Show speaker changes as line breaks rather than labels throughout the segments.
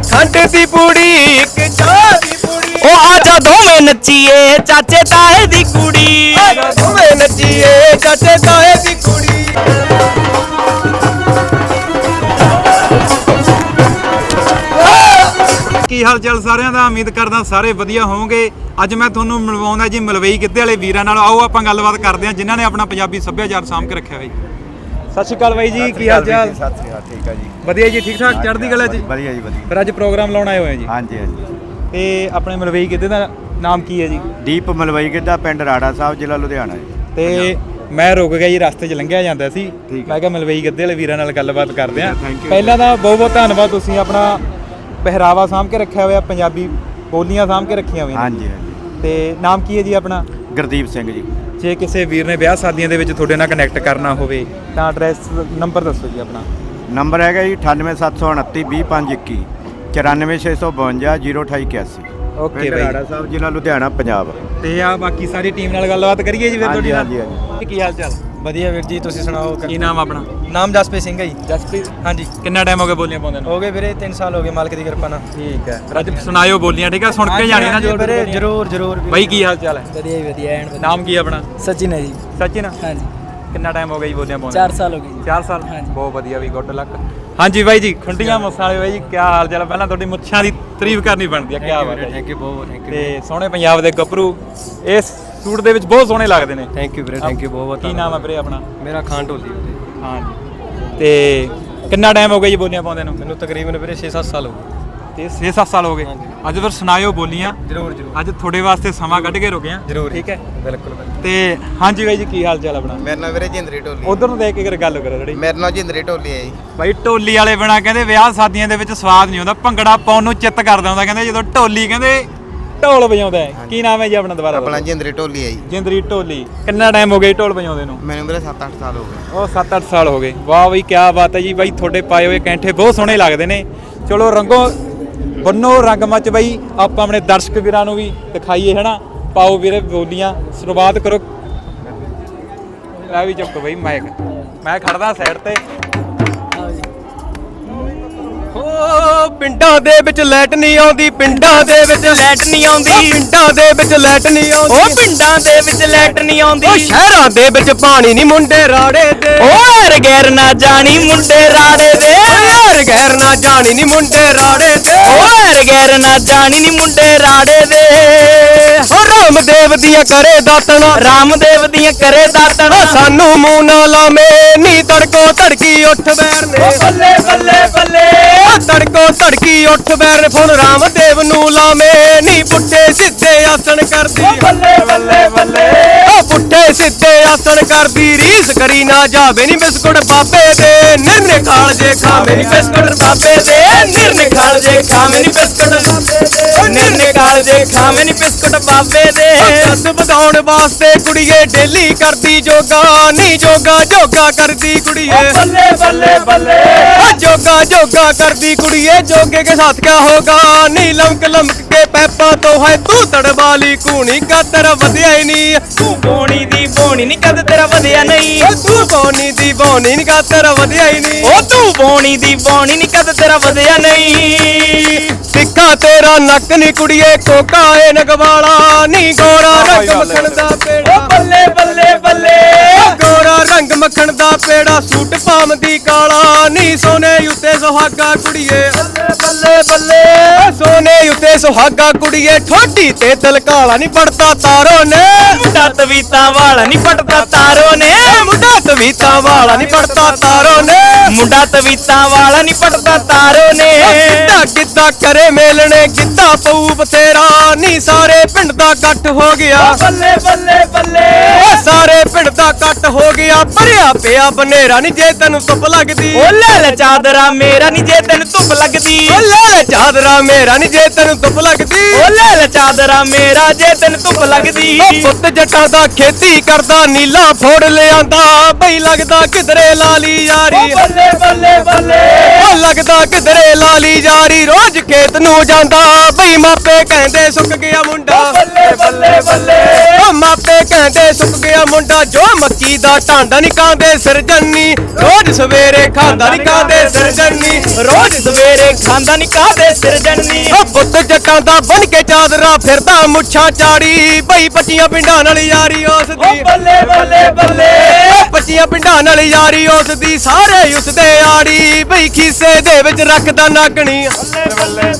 ਖੰਡ ਦੀ ਪੂੜੀ ਇੱਕ ਚਾਹ ਦੀ ਪੂੜੀ
ਉਹ ਆਜਾ ਦੋਵੇਂ ਨੱਚੀਏ ਚਾਚੇ ਤਾਏ ਦੀ ਕੁੜੀ।
ਆਜਾ ਦੋਵੇਂ ਨੱਚੀਏ ਚਾਚੇ ਤਾਏ ਦੀ ਕੁੜੀ।
ਕੀ ਹਾਲ ਚਾਲ ਸਾਰਿਆਂ ਦਾ? ਉਮੀਦ ਕਰਦਾ ਸਾਰੇ ਵਧੀਆ ਹੋਵੋਗੇ। ਅੱਜ ਮੈਂ ਤੁਹਾਨੂੰ ਮਿਲਵਾਉਂਦਾ ਜੀ ਮਲਵਈ ਗਿੱਧੇ ਵਾਲੇ ਵੀਰਾਂ ਨਾਲ। ਆਓ ਆਪਾਂ ਗੱਲਬਾਤ ਕਰਦੇ ਹਾਂ ਜਿਨ੍ਹਾਂ ਨੇ ਆਪਣਾ ਪੰਜਾਬੀ ਸੱਭਿਆਚਾਰ ਸਾਂਭ ਕੇ ਰੱਖਿਆ ਹੋਇਆ ਜੀ ਸਤਿ ਸ਼੍ਰੀ ਅਕਾਲ ਬਾਈ ਜੀ ਕੀ ਹਾਲ ਚਾਲ?
ਸਤਿ ਸ੍ਰੀ ਅਕਾਲ ਠੀਕ ਆ ਜੀ।
ਵਧੀਆ ਜੀ ਠੀਕ ਠਾਕ ਚੜ੍ਹਦੀ ਕਲਾ ਜੀ
ਵਧੀਆ ਜੀ ਵਧੀਆ।
ਫਿਰ ਅੱਜ ਪ੍ਰੋਗਰਾਮ ਲਾਉਣ ਆਏ ਹੋਏ ਆ ਜੀ।
ਹਾਂਜੀ ਹਾਂਜੀ।
ਤੇ ਆਪਣੇ ਮਲਵਈ ਗਿੱਧੇ ਦਾ ਨਾਮ ਕੀ ਹੈ ਜੀ?
ਦੀਪ ਮਲਵਈ ਗਿੱਧਾ ਪਿੰਡ ਰਾੜਾ ਸਾਹਿਬ ਜ਼ਿਲ੍ਹਾ ਲੁਧਿਆਣਾ ਜੀ।
ਤੇ ਮੈਂ ਰੁਕ ਗਿਆ ਜੀ ਰਸਤੇ 'ਚ ਲੰਘਿਆ ਜਾਂਦਾ ਸੀ। ਮੈਂ ਕਿਹਾ ਮਲਵਈ ਗਿੱਧੇ ਵਾਲੇ ਵੀਰਾਂ ਨਾਲ ਗੱਲਬਾਤ ਕਰਦੇ
you।
ਪਹਿਲਾਂ ਤਾਂ ਬਹੁਤ ਬਹੁਤ ਧੰਨਵਾਦ ਤੁਸੀਂ ਆਪਣਾ ਪਹਿਰਾਵਾ ਸਾਂਭ ਕੇ ਰੱਖਿਆ ਹੋਇਆ ਪੰਜਾਬੀ ਬੋਲੀਆਂ ਸਾਂਭ ਕੇ ਰੱਖੀਆਂ ਹੋਈਆਂ।
ਹਾਂਜੀ ਹਾਂਜੀ।
ਤੇ ਨਾਮ ਕੀ ਹੈ ਜੀ ਆਪਣਾ?
ਗੁਰਦੀਪ ਸਿੰਘ ਜੀ।
ਜੇ ਕਿਸੇ ਵੀਰ ਨੇ ਵਿਆਹ ਸ਼ਾਦੀਆਂ ਦੇ ਵਿੱਚ ਤੁਹਾਡੇ ਨਾਲ ਕਨੈਕਟ ਕਰਨਾ ਹੋਵੇ ਤਾਂ ਐਡਰੈਸ ਨੰਬਰ ਦੱਸੋ ਜੀ ਆਪਣਾ।
ਨੰਬਰ ਹੈਗਾ ਜੀ 98729 20521 94652 02881
ਓਕੇ ਬਾਈ।
ਰਾੜਾ ਸਾਹਿਬ ਜ਼ਿਲ੍ਹਾ ਲੁਧਿਆਣਾ ਪੰਜਾਬ।
ਤੇ ਆ ਬਾਕੀ ਸਾਰੀ ਟੀਮ ਨਾਲ ਗੱਲਬਾਤ ਕਰੀਏ ਜੀ ਫਿਰ
ਹਾਂਜੀ,
ਤੁਹਾਡੀ
ਹਾਂਜੀ,
ਕੀ ਹਾਲ ਚਾਲ?
ਵਧੀਆ ਵੀਰ ਜੀ ਤੁਸੀਂ ਸੁਣਾਓ
ਕੀ ਨਾਮ ਆਪਣਾ?
ਨਾਮ ਜਸਪ੍ਰੀਤ ਸਿੰਘ ਹੈ ਜੀ।
ਜਸਪ੍ਰੀਤ?
ਹਾਂਜੀ।
ਕਿੰਨਾ ਟਾਈਮ ਹੋ ਗਿਆ ਬੋਲੀਆਂ ਪਾਉਂਦੇ ਨੂੰ?
ਹੋ ਗਏ ਵੀਰੇ 3 ਸਾਲ ਹੋ ਗਏ ਮਾਲਕ ਦੀ ਕਿਰਪਾ ਨਾਲ।
ਠੀਕ ਹੈ। ਅੱਜ ਸੁਣਾਇਓ ਬੋਲੀਆਂ ਠੀਕ ਹੈ ਸੁਣ ਕੇ ਜਾਣੀ ਨਾ
ਜਰੂਰ ਵੀਰੇ ਜਰੂਰ ਜਰੂਰ
ਬਾਈ ਕੀ ਹਾਲ ਚਾਲ ਹੈ
ਵਧੀਆ ਵਧੀਆ। ਐਨ
ਨਾਮ ਕੀ ਹੈ ਆਪਣਾ?
ਸਚਿਨ ਹੈ ਜੀ।
ਸਚਿਨ?
ਹਾਂਜੀ।
ਕਿੰਨਾ ਟਾਈਮ ਹੋ ਗਿਆ ਜੀ ਬੋਲੀਆਂ ਪਾਉਂਦੇ
4 ਸਾਲ ਹੋ ਗਏ ਜੀ।
4 ਸਾਲ। ਬਹੁਤ ਵਧੀਆ ਵੀ ਗੁੱਡ ਲੱਕ ਹਾਂਜੀ ਬਾਈ ਜੀ ਖੁੰਡੀਆਂ ਮੁੱਛਾਂ ਵਾਲੇ ਬਾਈ ਜੀ ਕੀ ਹਾਲ ਚਾਲ? ਪਹਿਲਾਂ ਤੁਹਾਡੀ ਮੁੱਛਾਂ ਦੀ ਤਾਰੀਫ ਕਰਨੀ ਬਣਦੀ ਹੈ ਕੀ ਬਾਤ ਹੈ।
ਥੈਂਕ ਯੂ ਬਹੁਤ ਥੈਂਕ
ਤੇ ਸੋਹਣੇ ਪੰਜਾਬ ਦੇ ਗੱਭਰੂ ਇਸ ਸੂਟ ਦੇ ਵਿੱਚ ਬਹੁਤ ਸੋਹਣੇ ਲੱਗਦੇ ਨੇ।
ਥੈਂਕ ਯੂ ਵੀਰੇ ਥੈਂਕ ਯੂ ਬਹੁਤ ਬਹੁਤ
ਕੀ ਨਾਮ ਹੈ ਵੀਰੇ ਆਪਣਾ?
ਮੇਰਾ ਖਾਨ ਢੋਲੀ ਵੀਰੇ।
ਹਾਂ ਤੇ ਕਿੰਨਾ ਟਾਈਮ ਹੋ ਗਿਆ ਜੀ ਬੋਲੀਆਂ ਪਾਉਂਦੇ ਨੂੰ?
ਮੈਨੂੰ ਤਕਰੀਬਨ ਵੀਰੇ 6-7 ਸਾਲ ਹੋ ਗਏ।
ਤੇ 6-7 ਸਾਲ ਹੋ ਗਏ। ਅੱਜ ਫਿਰ ਸੁਣਾਇਓ ਬੋਲੀਆਂ।
ਜਰੂਰ ਜਰੂਰ।
ਅੱਜ ਤੁਹਾਡੇ ਵਾਸਤੇ ਸਮਾਂ ਕੱਢ ਕੇ ਰੁਕੇ ਆ।
ਜਰੂਰ।
ਠੀਕ ਹੈ?
ਬਿਲਕੁਲ।
ਤੇ ਹਾਂਜੀ ਬਾਈ ਜੀ ਕੀ ਹਾਲ ਚਾਲ ਆਪਣਾ?
ਮੇਰਾ ਨਾਮ ਵੀਰੇ ਜਿੰਦਰੀ ਢੋਲੀ।
ਉਧਰ ਨੂੰ ਦੇਖ ਕੇ ਕਰ ਗੱਲ ਕਰੋ ਥੋੜੀ
ਮੇਰਾ ਨਾਮ ਜਿੰਦਰੀ ਢੋਲੀ ਹੈ ਜੀ।
ਬਾਈ ਢੋਲੀ ਵਾਲੇ ਬਿਨਾ ਕਹਿੰਦੇ ਵਿਆਹ ਸ਼ਾਦੀਆਂ ਦੇ ਵਿੱਚ ਸਵਾਦ ਨਹੀਂ ਆਉਂਦਾ। ਭੰਗੜਾ ਪਾਉਣ ਨੂੰ ਚਿੱਤ ਕਰਦਾ ਹੁੰਦਾ। ਕਹਿੰਦੇ ਜਦੋਂ ਢੋਲੀ ਕਹਿੰਦੇ ਢੋਲ ਵਜਾਉਂਦਾ ਹੈ। ਕੀ ਨਾਮ ਹੈ ਜੀ ਆਪਣਾ ਦੁਬਾਰਾ
ਆਪਣਾ। ਜਿੰਦਰੀ ਢੋਲੀ ਹੈ ਜੀ।
ਜਿੰਦਰੀ ਢੋਲੀ। ਕਿੰਨਾ ਟਾਈਮ ਹੋ ਗਿਆ ਢੋਲ ਵਜਾਉਂਦੇ ਨੂੰ?
ਮੈਨੂੰ ਵੀਰੇ 7-8 ਸਾਲ ਹੋ ਗਏ।
ਉਹ 7-8 ਸਾਲ ਹੋ ਗਏ। ਵਾਹ ਬਈ ਕੀ ਬਾਤ ਹੈ ਜੀ। ਬਾਈ ਤੁਹਾਡੇ ਪਾਏ ਹੋਏ ਕੈਂਠੇ ਬਹੁਤ ਸੋਹਣੇ ਲੱਗਦੇ ਨੇ। ਚਲੋ ਰੰਗੋ ਬੰਨੋ ਰੰਗਮੱਚ ਬਾਈ। ਆਪਾਂ ਆਪਣੇ ਦਰਸ਼ਕ ਵੀਰਾਂ ਨੂੰ ਵੀ ਦਿਖਾਈਏ ਹਨਾ? ਪਾਓ ਵੀਰੇ ਬੋਲੀਆਂ। ਸ਼ੁਰੂਆਤ ਕਰੋ। ਆ ਵੀ ਚੁੱਕ ਬਈ ਮਾਈਕ ਮੈਂ ਖੜਦਾ ਸਾਈਡ ਤੇ।
ਓ ਪਿੰਡਾਂ ਦੇ ਵਿੱਚ ਲਾਈਟ ਨਹੀਂ ਆਉਂਦੀ ਪਿੰਡਾਂ ਦੇ ਵਿੱਚ
ਲੈਟ ਨਹੀਂ ਆਉਂਦੀ
ਪਿੰਡਾਂ ਦੇ ਵਿੱਚ ਲਾਈਟ ਨਹੀਂ ਆਉਂਦੀ।
ਪਿੰਡਾਂ ਦੇ ਵਿੱਚ ਲੈਟ ਨਹੀਂ
ਓ
ਆਉਂਦੀ
ਸ਼ਹਿਰਾਂ ਦੇ ਵਿੱਚ ਪਾਣੀ ਨਹੀਂ ਮੁੰਡੇ ਰਾੜੇ
ਹਰ ਗੈਰ ਨਾ ਜਾਣੀ ਮੁੰਡੇ ਰਾੜੇ ਦੇ
ਯਾਰ ਗੈਰ ਨਾ ਜਾਣੀ ਨਹੀਂ ਮੁੰਡੇ ਰਾੜੇ ਦੇ
ਹਰ ਗੈਰ ਨਾ ਜਾਣੀ ਨੀ ਮੁੰਡੇ ਰਾੜੇ ਦੇ।
ਓ ਰਾਮਦੇਵ ਦੀਆਂ ਕਰੇ ਦਾਤਣਾ।
ਰਾਮਦੇਵ ਦੀਆਂ ਕਰੇ ਦਾਤਣ।
ਸਾਨੂੰ ਮੂੰਹ ਨਾ ਲਾਵੇਂ ਨੀ ਤੜਕੋ ਤੜਕੀ ਉੱਠ ਬੈਰ ਨੇ।
ਬੱਲੇ ਬੱਲੇ ਬੱਲੇ।
ਤੜਕੋ ਤੜਕੀ ਉੱਠ ਬੈਰ ਨੇ ਫੋਨ ਰਾਮਦੇਵ ਨੂੰ ਲਾਵੇਂ ਨੀ ਪੁੱਠੇ ਸਿੱਧੇ ਆਸਣ ਕਰਦੀ।
ਬੱਲੇ ਬੱਲੇ ਬੱਲੇ।
ਓ ਸਿੱਧੇ ਆਸਣ ਕਰਦੀ, ਰੀਸ ਕਰੀ ਨਾ ਜਾਵੇ, ਨੀ ਬਿਸਕੁਟ ਬਾਬੇ ਦੇ ਨਿਰਨੇ ਖਾਲ ਜੇ ਖਾ ਮੇਰੀ ਬਿਸਕੁਟ
ਬਾਬੇ ਦੇ ਨਿਰਨੇ ਖਾਲ ਜੇ ਖਾ ਮੇਰੀ ਬਿਸਕੁਟ ਜੇ ਖਾਵੇਂ ਨੀ ਬਿਸਕੁਟ ਬਾਬੇ ਦੇ।
ਕੱਦ ਵਧਾਉਣ ਵਾਸਤੇ ਕੁੜੀਏ ਡੇਲੀ ਕਰਦੀ ਜੋਗਾ ਨੀ ਜੋਗਾ ਜੋਗਾ ਕਰਦੀ ਕੁੜੀਏ।
ਬੱਲੇ ਬੱਲੇ ਬੱਲੇ।
ਜੋਗਾ ਜੋਗਾ ਕਰਦੀ ਕੁੜੀਏ ਜੋਗੇ ਕੇ ਸਾਥ ਕਿਆ ਹੋਗਾ? ਨੀ ਲਮਕ ਲਮਕ ਕੇ ਪੈਪਾ ਤੋਂ ਹੈ ਤੂੰ ਤੜਵਾਲੀ ਕੂਣੀ ਕਾ ਤੇਰਾ ਵਧਿਆ ਹੀ ਨਹੀਂ
ਤੂੰ ਬੋਣੀ ਦੀ ਬੋਣੀ ਨੀ ਕਦ ਤੇਰਾ ਵਧਿਆ ਨਹੀਂ।
ਤੂੰ ਬੋਨੀ ਦੀ ਬੋਨੀ ਨੀ ਕਾ ਤੇਰਾ ਵਧਿਆ ਹੀ ਨਹੀਂ
ਉਹ ਤੂੰ ਬੋਣੀ ਦੀ ਬੋਣੀ ਨੀ ਕਦ ਤੇਰਾ ਵਧਿਆ ਨਹੀਂ।
ਸਿੱਕਾ ਤੇਰਾ ਨੱਕ ਨੀ ਕੁੜੀਏ ਕੋਕਾ ਏ ਨਗਵਾਲਾ ਨੀ ਗੋਰਾ ਰੰਗ ਮੱਖਣ ਦਾ ਪੇੜਾ।
ਬੱਲੇ ਬੱਲੇ ਬੱਲੇ।
ਗੋਰਾ ਰੰਗ ਮੱਖਣ ਦਾ ਪੇੜਾ ਸੂਟ ਪਾਵੰਦੀ ਕਾਲਾ ਨੀ ਸੋਨੇ ਉੱਤੇ ਸੁਹਾਗਾ ਕੁੜੀਏ।
ਬੱਲੇ ਬੱਲੇ
ਓ ਸੋਨੇ ਉੱਤੇ ਸੁਹਾਗਾ ਕੁੜੀਏ। ਠੋਡੀ ਤੇ ਦਿਲ ਕਾਲਾ ਨੀ ਪੜਦਾ ਤਾਰੋ ਨੇ।
ਮੁੰਡਾ ਤਵੀਤਾ ਵਾਲਾ ਨੀ ਪਟਦਾ ਤਾਰੋ ਨੇ।
ਮੁੰਡਾ ਤਵੀਤਾ ਵਾਲਾ ਨੀ ਪੜਦਾ ਤਾਰੋ ਨੇ।
ਮੁੰਡਾ ਤਵੀਤਾ ਵਾਲਾ ਨੀ ਪਟਦਾ ਤਾਰੋ ਨੇ।
ਕਿੱਦਾਂ ਕਿੱਦਾਂ ਕਰੇ ਮੇਲਣੇ ਕਿੱਦਾਂ ਪਊ ਬਥੇਰਾ। ਨੀ ਸਾਰੇ ਪਿੰਡ ਦਾ ਇਕੱਠ ਹੋ ਗਿਆ।
ਬੱਲੇ ਬੱਲੇ ਬੱਲੇ।
ਗਿਆ ਭਰਿਆ ਪਿਆ ਬਨੇਰਾ ਨੀ ਜੇ ਤੈਨੂੰ ਧੁੱਪ ਲੱਗਦੀ।
ਉਹ ਲੈ ਲੈ ਚਾਦਰਾ ਮੇਰਾ ਨੀ ਜੇ ਤੈਨੂੰ ਧੁੱਪ ਲੱਗਦੀ।
ਓ ਲੈ ਲੈ ਚਾਦਰਾ ਮੇਰਾ ਨੀ ਜੇ ਤੈਨੂੰ ਧੁੱਪ ਲੱਗਦੀ।
ਉਹ ਲੈ ਲੈ ਚਾਦਰਾ ਮੇਰਾ ਜੇ ਤੈਨੂੰ ਧੁੱਪ ਲੱਗਦੀ।
ਓ ਪੁੱਤ ਜੱਟਾਂ ਦਾ ਖੇਤੀ ਕਰਦਾ ਨੀਲਾ ਫੋੜ ਲਿਆਂਦਾ। ਬਈ ਲੱਗਦਾ ਕਿਧਰੇ ਲਾਲੀ ਯਾਰੀ।
ਬੱਲੇ ਬੱਲੇ ਬੱਲੇ।
ਓ ਲੱਗਦਾ ਕਿਧਰੇ ਲਾਲੀ ਯਾਰੀ। ਰੋਜ਼ ਖੇਤ ਨੂੰ ਜਾਂਦਾ। ਬਈ ਮਾਪੇ ਕਹਿੰਦੇ ਸੁੱਕ ਗਿਆ ਮੁੰਡਾ।
ਬੱਲੇ ਬੱਲੇ ਬੱਲੇ।
ਓ ਮਾਪੇ ਕਹਿੰਦੇ ਸੁੱਕ ਗਿਆ ਮੁੰਡਾ। ਜੋ ਮੱਕੀ ਦਾ ਟਾਂਡਾ ਨਹੀਂ ਕਾਂਦੇ ਸਿਰਜਣੀ ਰੋਜ਼ ਸਵੇਰੇ ਖਾਂਦਾ ਨਹੀਂ ਕਾਂਦੇ ਸਿਰਜਣੀ
ਰੋਜ਼ ਸਵੇਰੇ ਖਾਂਦਾ ਨਹੀਂ ਕਾਦੇ ਸਿਰ ਜੰਨੀ
ਉਹ ਪੁੱਤ ਜੱਟਾਂ ਦਾ ਬਣ ਕੇ ਚਾਦਰਾ ਫਿਰਦਾ ਮੁੱਛਾਂ ਚਾੜੀ ਬਈ ਪੱਚੀਆਂ ਪਿੰਡਾਂ ਨਾਲ ਯਾਰੀ ਉਸ
ਓ
ਦੀ
ਬੱਲੇ ਬੱਲੇ। ਬੱਲੇ
ਪੱਚੀਆਂ ਪਿੰਡਾਂ ਨਾਲ ਯਾਰੀ ਉਸ ਦੀ ਸਾਰੇ ਉਸ ਦੇ ਆੜੀ ਬਈ ਖੀਸੇ ਦੇ ਵਿੱਚ ਰੱਖਦਾ ਨਾਗਣੀ।
ਬੱਲੇ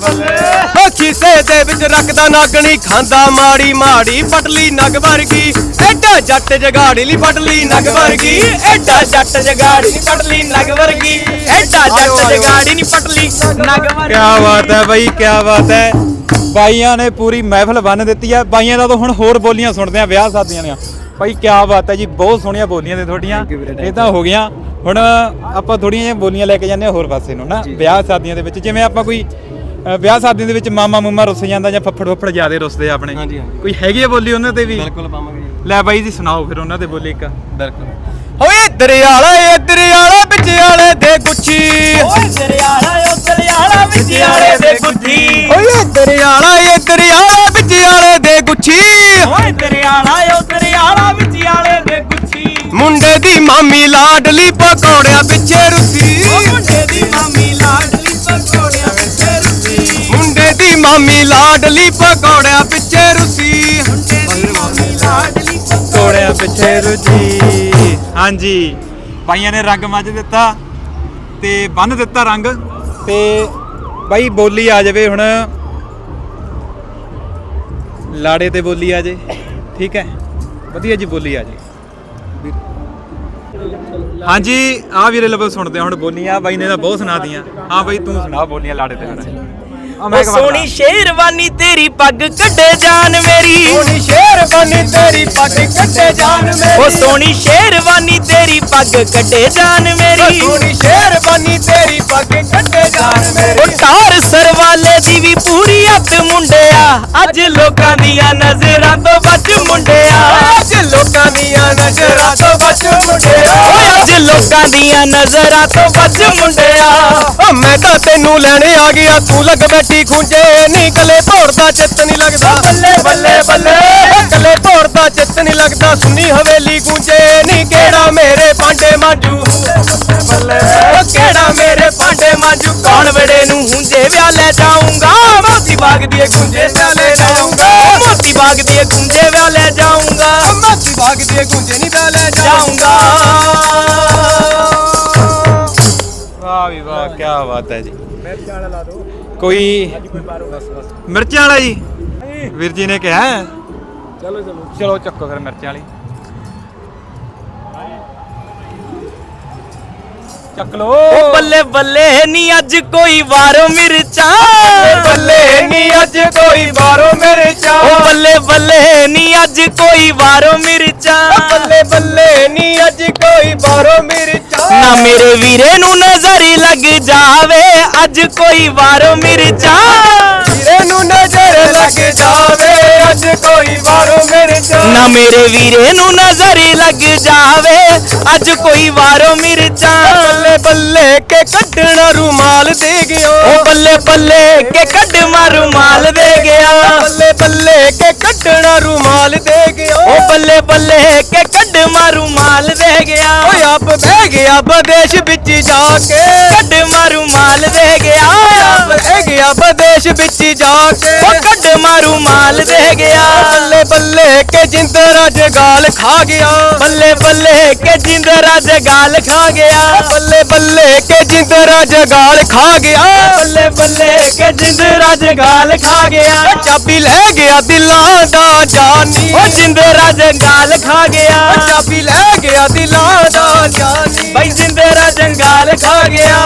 ਖੀਸੇ ਦੇ ਵਿੱਚ ਰੱਖਦਾ ਨਾਗਣੀ ਖਾਂਦਾ ਮਾੜੀ ਮਾੜੀ ਪਟਲੀ ਨਗ ਵਰਗੀ। ਐਡਾ ਜੱਟ ਜਗਾੜੀ ਲਈ ਪਟਲੀ ਨਗ ਵਰਗੀ।
ਐਡਾ ਜੱਟ ਜਗਾੜੀ ਨੀ ਪਟਲੀ ਨਗ ਵਰਗੀ। ਐਡਾ ਜੱਟ ਜਗਾੜੀ ਨੀ ਪਟਲੀ ਨਗ ਵਰਗੀ।
ਕਿਆ ਬਾਤ ਹੈ ਬਾਈ ਕਿਆ ਬਾਤ ਹੈ। ਬਾਈਆਂ ਨੇ ਪੂਰੀ ਮਹਿਫਲ ਬੰਨ ਦਿੱਤੀ ਹੈ। ਬਾਈਆਂ ਦਾ ਤਾਂ ਹੁਣ ਹੋਰ ਬੋਲੀਆਂ ਸੁਣਦੇ ਆ ਵਿਆਹ ਸ਼ਾਦੀਆਂ ਦੀਆਂ। ਬਾਈ ਕਿਆ ਬਾਤ ਹੈ ਜੀ ਬਹੁਤ ਸੋਹਣੀਆਂ ਬੋਲੀਆਂ ਨੇ ਤੁਹਾਡੀਆਂ। ਇਹ ਤਾਂ ਹੋ ਗਈਆਂ। ਹੁਣ ਆਪਾਂ ਥੋੜੀਆਂ ਜਿਹੀਆਂ ਬੋਲੀਆਂ ਲੈ ਕੇ ਜਾਂਦੇ ਆ ਹੋਰ ਪਾਸੇ ਨੂੰ ਨਾ? ਵਿਆਹ ਸ਼ਾਦੀਆਂ ਦੇ ਵਿੱਚ ਜਿਵੇਂ ਆਪਾਂ ਕੋਈ ਵਿਆਹ ਸ਼ਾਦੀਆਂ ਦੇ ਵਿੱਚ ਮਾਮਾ ਮੂਮਾ ਰੁੱਸ ਜਾਂਦਾ ਜਾਂ ਫੱਫੜ ਫੱਫੜ ਜਿਆਦੇ ਰੁੱਸਦੇ ਆ ਆਪਣੇ।
ਹਾਂਜੀ, ਹਾਂਜੀ।
ਕੋਈ ਹੈਗੀ ਆ ਬੋਲੀ ਉਹਨਾਂ ਤੇ ਵੀ?
ਬਿਲਕੁਲ ਪਾਵਾਂਗੇ
ਲੈ ਬਾਈ ਜੀ ਸੁਣਾਓ ਫਿਰ ਉਹਨਾਂ ਤੇ ਬੋਲੀ ਇੱਕ।
ਬਿਲਕੁਲ। ਦਰਿਆਲਾ ਏ ਦਰਿਆਲਾ ਵਿੱਚ ਵਾਲੇ ਦੇ ਗੁੱਛੀ
ਓਏ ਦਰਿਆਲਾ ਓ ਦਰਿਆਲਾ ਵਿੱਚ ਆਲੇ ਦੇ ਗੁੱਠੀ।
ਓਏ ਦਰਿਆਲਾ ਏ ਦਰਿਆਲਾ ਵਿੱਚ ਵਾਲੇ ਦੇ ਗੁੱਛੀ
ਓਏ ਦਰਿਆਲਾ ਓ ਦਰਿਆਲਾ ਵਿੱਚ ਆਲੇ ਦੇ ਗੁੱਠੀ।
ਮੁੰਡੇ ਦੀ ਮਾਮੀ ਲਾਡਲੀ ਪਕੌੜਿਆਂ ਪਿੱਛੇ ਰੁੱਸੀ।
ਓ ਮੁੰਡੇ ਦੀ ਮਾਮੀ ਲਾਡਲੀ ਪਕੌੜਿਆਂ ਵਿੱਚ ਰੁੱਸੀ।
ਮੁੰਡੇ ਦੀ ਮਾਮੀ ਲਾਡਲੀ ਪਕੌੜਿਆਂ ਪਿੱਛੇ ਰੁੱਸੀ।
ਮੁੰਡੇ ਦੀ ਮਾਮੀ ਲਾਡਲੀ
ਕੋੜਿਆਂ ਪਿੱਛੇ ਰੁਜੀ ਹਾਂਜੀ। ਬਾਈਆਂ ਨੇ ਰੰਗ ਮੱਝ ਦਿੱਤਾ ਤੇ ਬੰਨ ਦਿੱਤਾ ਰੰਗ ਤੇ ਬਾਈ ਬੋਲੀ ਆ ਜਾਵੇ ਹੁਣ। ਲਾੜੇ ਤੇ ਬੋਲੀ ਆ ਜੇ। ਠੀਕ ਹੈ। ਵਧੀਆ ਜੀ ਬੋਲੀ ਆ ਜੇ। ਹਾਂਜੀ ਆ ਵੀਰੇ ਲਵਲ ਸੁਣਦੇ ਆ ਹੁਣ ਬੋਲੀਆਂ। ਬਾਈ ਨੇ ਤਾਂ ਬਹੁਤ ਸੁਣਾਤੀਆਂ ਹਾਂ ਬਾਈ ਤੂੰ ਸੁਣਾ ਬੋਲੀਆਂ ਲਾੜੇ ਤੇ ਹੁਣ ਆ
ਸੋਹਣੀ ਸ਼ੇਰਵਾਨੀ ਤੇਰੀ ਪੱਗ ਕੱਢੇ ਜਾਨ ਮੇਰੀ।
ਸੋਹਣੀ ਸ਼ੇਰਵਾਨੀ ਤੇਰੀ ਪੱਗ ਕੱਟੇ ਜਾਨ ਮੇਰੀ।
ਓ ਸੋਹਣੀ ਸ਼ੇਰਵਾਨੀ ਤੇਰੀ ਪੱਗ ਕੱਢੇ ਜਾਨ ਮੇਰੀ।
ਸੋਹਣੀ ਸ਼ੇਰਵਾਨੀ ਤੇਰੀ ਪੱਗ ਕੱਟੇ ਜਾਨ
ਓ
ਮੇਰੀ
ਟਾਰ ਸਰਵਾਲੇ ਦੀ ਵੀ ਪੂਰੀ ਅੱਤ ਮੁੰਡਿਆ। ਅੱਜ ਲੋਕਾਂ ਦੀਆਂ ਨਜ਼ਰਾਂ ਤੋਂ ਬਚ ਮੁੰਡਿਆ।
ਅੱਜ ਲੋਕਾਂ ਦੀਆਂ ਨਜ਼ਰਾਂ ਤੋਂ ਬਚ ਮੁੰਡਿਆ।
ਅੱਜ ਲੋਕਾਂ ਦੀਆਂ ਨਜ਼ਰਾਂ ਤੋਂ ਬਚ ਮੁੰਡਿਆ।
ਮੈਂ ਤਾਂ ਤੈਨੂੰ ਲੈਣੇ ਆ ਗਿਆ ਤੂੰ ਲੱਗ ਬੈਠੀ ਖੁੰਝੇ ਨੀ ਕਲੇ ਭੋਰ ਦਾ ਚਿੱਤ ਨਹੀਂ ਲੱਗਦਾ।
ਬੱਲੇ ਬੱਲੇ ਬੱਲੇ।
ਕਲੇ ਭੋਰ ਦਾ ਚਿੱਤ ਨਹੀਂ ਲੱਗਦਾ ਸੁਣੀ ਹਵੇਲੀ ਗੂੰਜੇ ਨੀ ਕਿਹੜਾ ਮੇਰੇ ਪਾਂਡੇ ਮਾਜੂ। ਬੱਲੇ ਕਿਹੜਾ ਮੇਰੇ ਪਾਂਡੇ ਮਾਜੂ
ਕੌਣ ਵੇੜੇ ਨੂੰ ਹੁੰਜੇ ਵਿਆਹ ਲੈ ਜਾਊਂਗਾ। ਮੋਤੀ ਬਾਗ ਦੀ ਗੁੰਜੇ ਵਿਆਹ ਲੈ ਜਾਊਂਗਾ। ਮੋਤੀ ਬਾਗ ਦੀ ਗੁੰਜੇ ਵਿਆਹ ਲੈ ਜਾਊਂਗਾ।
ਮਾਤੀ ਬਾਗ ਦੇ ਗੂੰਜੇ
ਜੀ। ਮਿਰਚ ਵਾਲਾ ਲਾ ਦਿਓ। ਕੋਈ ਮਿਰਚਾਂ ਵਾਲਾ ਜੀ? ਵੀਰ ਜੀ ਨੇ ਕਿਹਾ ਚਲੋ ਚਲੋ। ਚਲੋ ਚੱਕੋ ਫਿਰ ਮਿਰਚਾਂ ਵਾਲੀ। ਚੱਕ ਲੋ
ਓ ਬੱਲੇ ਬੱਲੇ ਨੀ ਅੱਜ ਕੋਈ ਵਾਰੋ ਮਿਰਚਾਂ।
ਬੱਲੇ ਨੀ ਅੱਜ ਕੋਈ ਬਾਰੋ ਮੇਰੇ ਚਾ
ਓ ਬੱਲੇ ਬੱਲੇ ਨੀ ਅੱਜ ਕੋਈ ਵਾਰੋ ਮਿਰਚਾਂ।
ਬੱਲੇ ਬੱਲੇ ਨੀ ਅੱਜ ਕੋਈ ਬਾਰੋ ਮੇਰੇ
ਨਾ ਮੇਰੇ ਵੀਰੇ ਨੂੰ ਨਜ਼ਰ ਹੀ ਲੱਗ ਜਾਵੇ ਅੱਜ ਕੋਈ ਵਾਰੋ ਮਿਰਚਾਂ।
ਵੀਰੇ ਨੂੰ ਨਜ਼ਰ ਲੱਗ ਜਾਵੇ ਅੱਜ ਕੋਈ ਬਾਰੋ ਮੇਰੇ ਚਾ
ਨਾ ਮੇਰੇ ਵੀਰੇ ਨੂੰ ਨਜ਼ਰ ਲੱਗ ਜਾਵੇ ਅੱਜ ਕੋਈ ਵਾਰੋ ਮਿਰਚਾਂ।
ਬੱਲੇ ਬੱਲੇ ਕੇ ਕੱਢਣਾ ਰੁਮਾਲ ਦੇ ਗਿਓ
ਓ ਬੱਲੇ ਬੱਲੇ ਕੇ ਕੱਢ ਮਾਰੂ ਮਾਲ ਦੇ ਗਿਆ।
ਬੱਲੇ ਬੱਲੇ ਕੇ ਕੱਢਣਾ ਰੁਮਾਲ ਦੇ ਗਿਓ
ਓ ਬੱਲੇ ਬੱਲੇ ਕੇ ਕੱਢ ਮਾਰੂ ਮਾਲ ਦੇ ਗਿਆ।
ਓਏ ਆਪ ਬਹਿ ਗਿਆ ਵਿਦੇਸ਼ ਵਿੱਚ ਜਾ ਕੇ
ਕੱਢ ਮਾਰੂ ਮਾਲ ਦੇ ਗਿਆ
ਆਪ ਬਹਿ ਗਿਆ ਵਿਦੇਸ਼ ਵਿੱਚ ਜਾ ਕੇ
ਓ ਕੱਢ ਮਾਰੂ ਮਾਲ ਦੇ ਗਿਆ
ਬੱਲੇ ਬੱਲੇ ਕੇ ਜਿੰਦਰਾ ਜਗਾਲ ਖਾ ਗਿਆ
ਬੱਲੇ ਬੱਲੇ ਕੇ ਜਿੰਦਰਾ ਜਗਾਲ ਖਾ ਗਿਆ
ਬੱਲੇ ਬੱਲੇ ਕੇ ਜਿੰਦਰਾ ਜਗਾਲ ਖਾ ਗਿਆ
ਬੱਲੇ ਬੱਲੇ ਕੇ ਜਿੰਦਰਾ ਜਗਾਲ ਖਾ ਗਿਆ
ਚਾਬੀ ਲੈ ਗਿਆ ਦਿਲਾਂ ਦਾ ਜਾਨੀ
ਓ ਜਿੰਦਰਾ ਜਗਾਲ ਖਾ ਗਿਆ
ਚਾਬੀ ਲੈ ਗਿਆ ਦਿਲਾਂ ਦਾ ਜਾਨੀ
ਬਈ ਜਿੰਦਰਾ ਜੰਗਾਲ ਖਾ ਗਿਆ।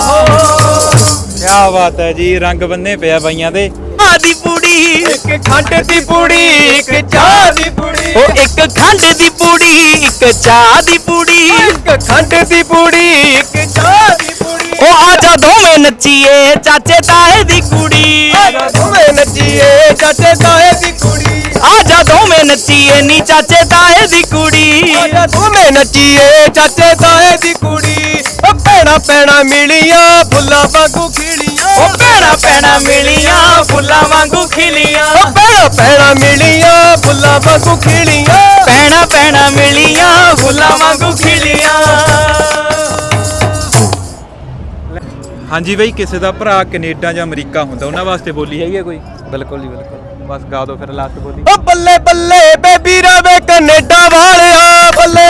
ਹੋ।
ਕੀ ਬਾਤ ਹੈ ਜੀ ਰੰਗ ਬੰਨੇ ਪਿਆ ਬਾਈਆਂ ਦੇ।
ਆਦੀ ਪੂੜੀ
ਇੱਕ ਖੰਡ ਦੀ ਪੁੜੀ ਇੱਕ ਚਾਹ ਦੀ ਪੁੜੀ।
ਉਹ ਇੱਕ ਖੰਡ ਦੀ ਪੂੜੀ ਇੱਕ ਚਾਹ ਦੀ ਪੂੜੀ।
ਇੱਕ ਖੰਡ ਦੀ ਪੁੜੀ ਇੱਕ ਚਾਹ ਦੀ ਪੁੜੀ।
ਉਹ ਆਜਾ ਦੋਵੇਂ ਨੱਚੀਏ ਚਾਚੇ ਤਾਏ ਦੀ ਕੁੜੀ।
ਆਜਾ ਦੋਵੇਂ ਨੱਚੀਏ ਚਾਚੇ ਤਾਏ ਦੀ ਕੁੜੀ।
ਨੱਚੀਏ ਨੀ ਚਾਚੇ ਤਾਏ ਦੀ ਕੁੜੀ।
ਆਜਾ ਦੋਵੇਂ ਨੱਚੀਏ ਚਾਚੇ ਤਾਏ ਦੀ ਕੁੜੀ। ਉਹ ਭੈਣਾ ਭੈਣਾ ਮਿਲੀਆਂ ਫੁੱਲਾਂ ਵਾਂਗੂ ਖਿੜੀਆਂ
ਉਹ ਭੈਣਾ ਭੈਣਾ ਮਿਲੀਆਂ ਫੁੱਲਾਂ ਵਾਂਗੂ ਖਿਲੀਆਂ।
ਉਹ ਭੈਣਾ ਪੈਣਾ ਮਿਲੀਆਂ ਫੁੱਲਾਂ ਵਾਂਗੂ ਖਿਲੀਆਂ।
ਪੈਣਾ ਪੈਣਾ ਮਿਲੀਆਂ ਫੁੱਲਾਂ ਵਾਂਗੂ ਖਿਲੀਆਂ।
ਹਾਂਜੀ ਬਈ ਕਿਸੇ ਦਾ ਭਰਾ ਕੈਨੇਡਾ ਜਾਂ ਅਮਰੀਕਾ ਹੁੰਦਾ ਉਹਨਾਂ ਵਾਸਤੇ ਬੋਲੀ ਹੈਗੀ ਹੈ ਕੋਈ?
ਬਿਲਕੁਲ ਜੀ ਬਿਲਕੁਲ।
ਬਸ ਗਾ ਦਿਓ ਫਿਰ ਲਾਸਟ ਬੋਲੀ।
ਓ ਬੱਲੇ ਬੱਲੇ ਬੇਬੀ ਰਵੇ ਕੈਨੇਡਾ ਵਾਲਿਆ ਬੱਲੇ।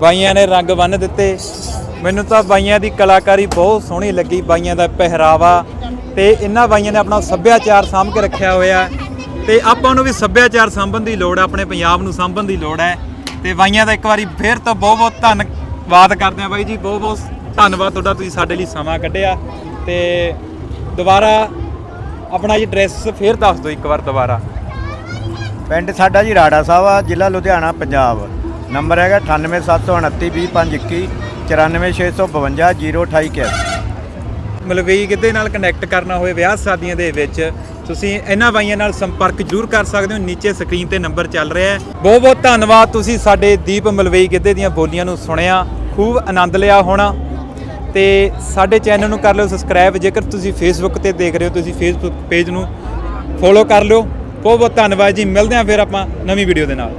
ਬਾਈਆਂ ਨੇ ਰੰਗ ਬੰਨ ਦਿੱਤੇ। ਮੈਨੂੰ ਤਾਂ ਬਾਈਆਂ ਦੀ ਕਲਾਕਾਰੀ ਬਹੁਤ ਸੋਹਣੀ ਲੱਗੀ, ਬਾਈਆਂ ਦਾ ਪਹਿਰਾਵਾ। ਤੇ ਇਹਨਾਂ ਬਾਈਆਂ ਨੇ ਆਪਣਾ ਸੱਭਿਆਚਾਰ ਸਾਂਭ ਕੇ ਰੱਖਿਆ ਹੋਇਆ ਹੈ। ਤੇ ਆਪਾਂ ਨੂੰ ਵੀ ਸੱਭਿਆਚਾਰ ਸਾਂਭਣ ਦੀ ਲੋੜ ਹੈ, ਆਪਣੇ ਪੰਜਾਬ ਨੂੰ ਸਾਂਭਣ ਦੀ ਲੋੜ ਹੈ। ਤੇ ਬਾਈਆਂ ਦਾ ਇੱਕ ਵਾਰੀ ਫੇਰ ਤੋਂ ਬਹੁਤ ਬਹੁਤ ਧੰਨਵਾਦ ਕਰਦੇ ਆ ਬਾਈ ਜੀ, ਬਹੁਤ ਬਹੁਤ ਧੰਨਵਾਦ ਤੁਹਾਡਾ, ਤੁਸੀਂ ਸਾਡੇ ਲਈ ਸਮਾਂ ਕੱਢਿਆ। ਤੇ ਦੁਬਾਰਾ ਆਪਣਾ ਜੀ ਐਡਰੈਸ ਫੇਰ ਦੱਸ ਦਿਓ ਇੱਕ ਵਾਰ ਦੁਬਾਰਾ।
ਪਿੰਡ ਸਾਡਾ ਜੀ ਰਾੜਾ ਸਾਹਿਬ ਆ, ਜ਼ਿਲ੍ਹਾ ਲੁਧਿਆਣਾ, ਪੰਜਾਬ। ਨੰਬਰ ਹੈਗਾ 9872920521 94652
ਮਲਵਈ ਕਿਤੇ ਨਾਲ ਕਨੈਕਟ ਕਰਨਾ ਹੋਵੇ ਵਿਆਹ ਸ਼ਾਦੀਆਂ ਦੇ ਵਿੱਚ? ਤੁਸੀਂ ਇਹਨਾਂ ਬਾਈਆਂ ਨਾਲ ਸੰਪਰਕ ਜ਼ਰੂਰ ਕਰ ਸਕਦੇ ਹੋ। ਨੀਚੇ ਸਕਰੀਨ ਤੇ ਨੰਬਰ ਚੱਲ ਰਿਹਾ ਹੈ। ਬਹੁਤ ਬਹੁਤ ਧੰਨਵਾਦ ਤੁਸੀਂ ਸਾਡੇ ਦੀਪ ਮਲਵਈ ਗਿੱਧੇ ਦੀਆਂ ਬੋਲੀਆਂ ਨੂੰ ਸੁਣਿਆ। ਖੂਬ ਆਨੰਦ ਲਿਆ ਹੋਣਾ। ਤੇ ਸਾਡੇ ਚੈਨਲ ਨੂੰ ਕਰ ਲਿਓ ਸਬਸਕ੍ਰਾਈਬ ਜੇਕਰ ਤੁਸੀਂ ਫੇਸਬੁੱਕ ਤੇ ਦੇਖ ਰਹੇ ਹੋ, ਤੁਸੀਂ ਫੇਸਬੁੱਕ ਪੇਜ ਨੂੰ ਫੋਲੋ ਕਰ ਲਿਓ। ਬਹੁਤ ਬਹੁਤ ਧੰਨਵਾਦ ਜੀ। ਮਿਲਦੇ ਹਾਂ ਫਿਰ ਆਪਾਂ ਨਵੀਂ ਵੀਡੀਓ ਦੇ ਨਾਲ।